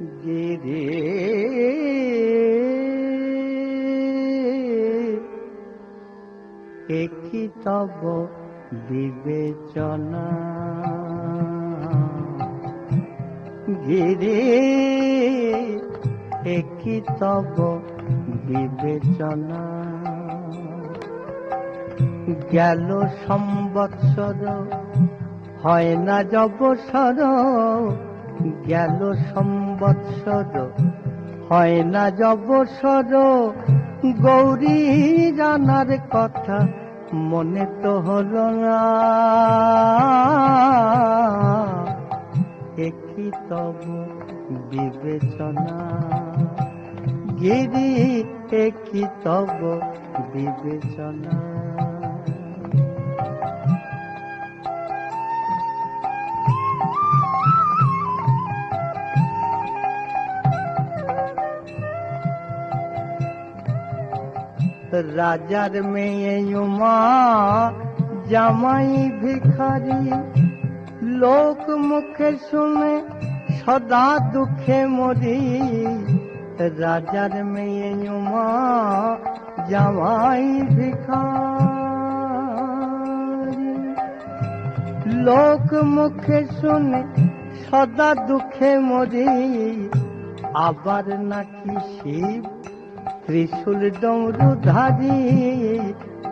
গিরে। তব বিবেচনা। গিরে একই তব বিবেচনা। গেল সম্বৎসর হয় না যবসর গেল সম্বৎসর। হয় না যবসর, গৌরী জানার কথা মনে তো হলো না। একই তব বিবেচনা? গিরি একই তব বিবেচনা? রাজার মেয়ে উমা জামাই ভিখারি লোক মুখে শুনে সদা দুঃখে মরি রাজার মেয়ে উমা জামাই ভিখারি লোক মুখে শুনে সদা দুঃখে মরি আবার নাকি শিব ত্রিশূল ডমরু ধারি,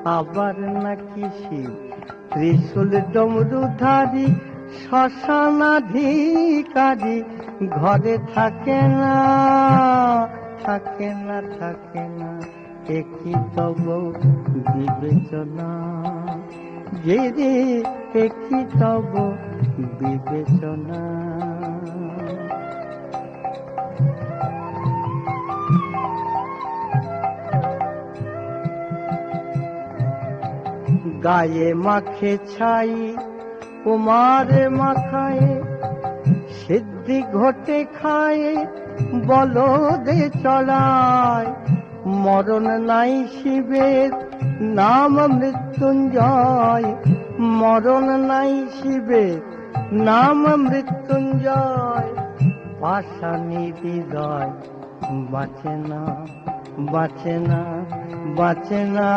আবার নাকি শিব? ত্রিশূল ডমরু ধারি, শ্মশানাধিকারী, ঘরে থাকে না থাকে না থাকে না একই তব বিবেচনা? গিরি একই তব বিবেচনা? গায়ে মাখে ছাই, কুমারে মাখায়, সিদ্ধি ঘটে খায়, বলদে চড়ায় মরণ নাই শিবের নাম মৃত্যুঞ্জয়, মরণ নাই শিবের নাম মৃত্যুঞ্জয়। পাশানি হৃদয় বাঁচে না বাঁচে না বাঁচে না।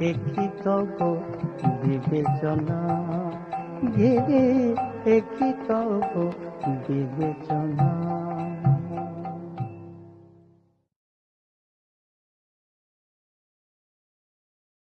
একই তব বিবেচনা। ঘিরে একটি তব বিবেচনা।